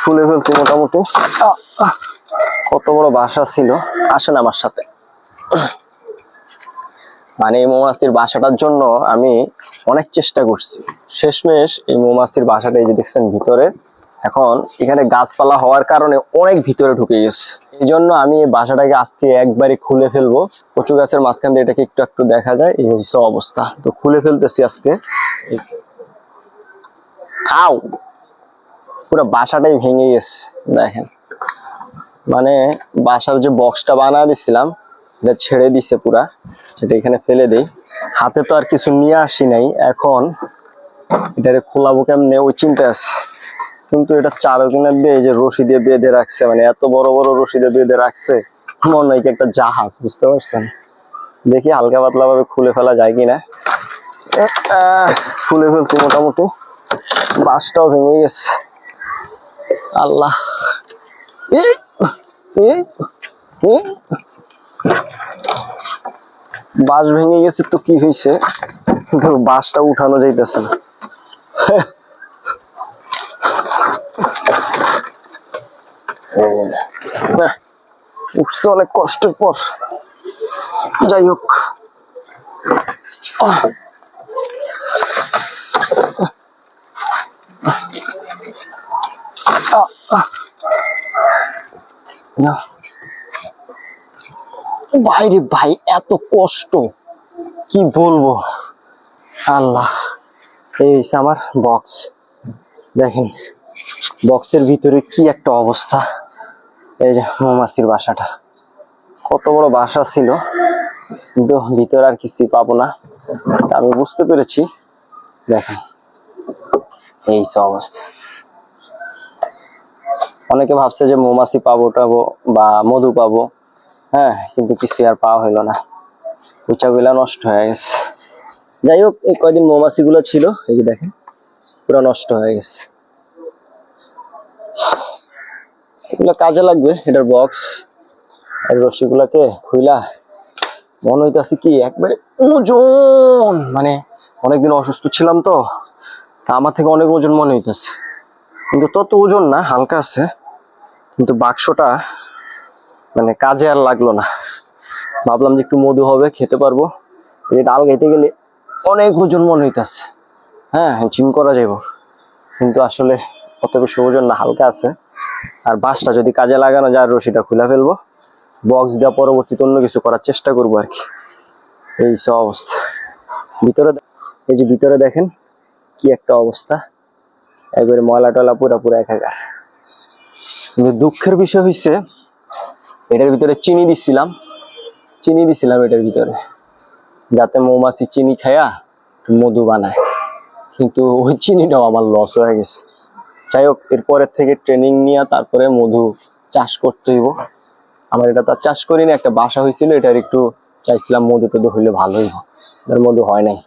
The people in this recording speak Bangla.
খুলে ফেলছি মোটামুটি। কত বড় বাসা ছিল? আসেন আমার সাথে। মানে এই মৌমাছির বাসাটার জন্য আমি অনেক চেষ্টা করছি। শেষমেশ এই মৌমাছির বাসাটা এই যে দেখছেন ভিতরে, এখন এখানে গাছপালা হওয়ার কারণে অনেক ভিতরে ঢুকে গেছে। এই জন্য আমি এই বাসাটাকে আজকে একবারে খুলে ফেলব। কচু গাছের মাঝখান দিয়ে এটাকে একটু একটু দেখা যায়, এই হচ্ছে অবস্থা। তো খুলে ফেলতেছি আজকে। আউ পুরো বাসাটাই ভেঙে গেছে, দেখেন। মানে বাসার যে বক্সটা বানা দিছিলাম, এটা ছেড়ে দিছে পুরা, সেটা এখানে ফেলে দেই। হাতে তো আর কিছু নিয়ে আসি নাই, এখন এটারে খোলাবো কেমনে? ওই চিন্তা আছে। কিন্তু এটা চারো কিনার দিয়ে যে রশি দিয়ে বেঁধে রাখছে মানে এত বড় বড় রশি দিয়ে বেঁধে রাখছে, মনে হয় কি একটা জাহাজ, বুঝতে পারছেন? দেখি হালকা পাতলা ভাবে খুলে ফেলা যায় কিনা। খুলে ফেলছি মোটামুটি। বাসটাও ভেঙে গেছে। আল্লাহ। বাস ভেঙে গেছে তো কি হয়েছে কিন্তু বাসটা উঠানো যাইতেছে না, উঠছে অনেক কষ্টের পর। যাই হোক। ভাই রে ভাই, এত কষ্ট। কি বলব? আল্লাহ, এই আমার বক্স দেখেন বক্সের ভিতরে কি একটা অবস্থা। এই যে মৌমাছির বাসাটা। কত বড় বাসা ছিল। কিন্তু ভিতরে আর কিছুই পাবো না। আমি বুঝতে পেরেছি। দেখেন, এই হচ্ছে অবস্থা। অনেকে ভাবছে যে মৌমাছি পাবো টাবো বা মধু পাবো। হ্যাঁ কিন্তু কিছু আর পাওয়া হইল না। উচাগুলা নষ্ট হয়ে গেছে। যাই হোক, এই কয়দিন মৌমাছি গুলো ছিল, এই যে দেখেন, পুরো নষ্ট হয়ে গেছে। এগুলো কাজে লাগবে, এটার বক্স আর রশিগুলাকে খুইলা। মনে হইতাছে কি, একবারে ওজন। মানে অনেকদিন অসুস্থ ছিলাম তা আমার থেকে অনেক ওজন মনে হইতেছে। কিন্তু তত ওজন না, হালকা আছে। কিন্তু বাক্সটা মানে কাজে আর লাগল না। ভাবলাম যে একটু মধু হবে, খেতে পারব। এই ডাল খেতে গেলে অনেক ওজন মনে হইতাছে। হ্যাঁ জিম করা যাইব। কিন্তু আসলে অত বেশি ওজন না, হালকা আছে। আর বাসটা যদি কাজে লাগানো যায়, রশিটা খুলে ফেলব। বক্স দেওয়া পরবর্তীতে অন্য কিছু করার চেষ্টা করব আর কি। এই সব অবস্থা। ভিতরে এই যে ভিতরে দেখেন, কি একটা অবস্থা। একবারে ময়লা টয়লা পুরা পুরা একাকার। কিন্তু দুঃখের বিষয় হয়েছে এটার ভিতরে চিনি দিছিলাম। চিনি দিছিলাম এটার ভিতরে, যাতে মৌমাছি চিনি খায়া মধু বানায়। কিন্তু ওই চিনিটাও আমার লস হয়ে গেছে। যাই হোক এরপরের থেকে ট্রেনিং নিয়ে তারপরে মধু চাষ করতে হইব। আমার এটা তার চাষ করিনি, একটা বাসা হয়েছিল এটার একটু চাইছিলাম মধু টধু হইলে ভালো হইব। মধু হয় নাই।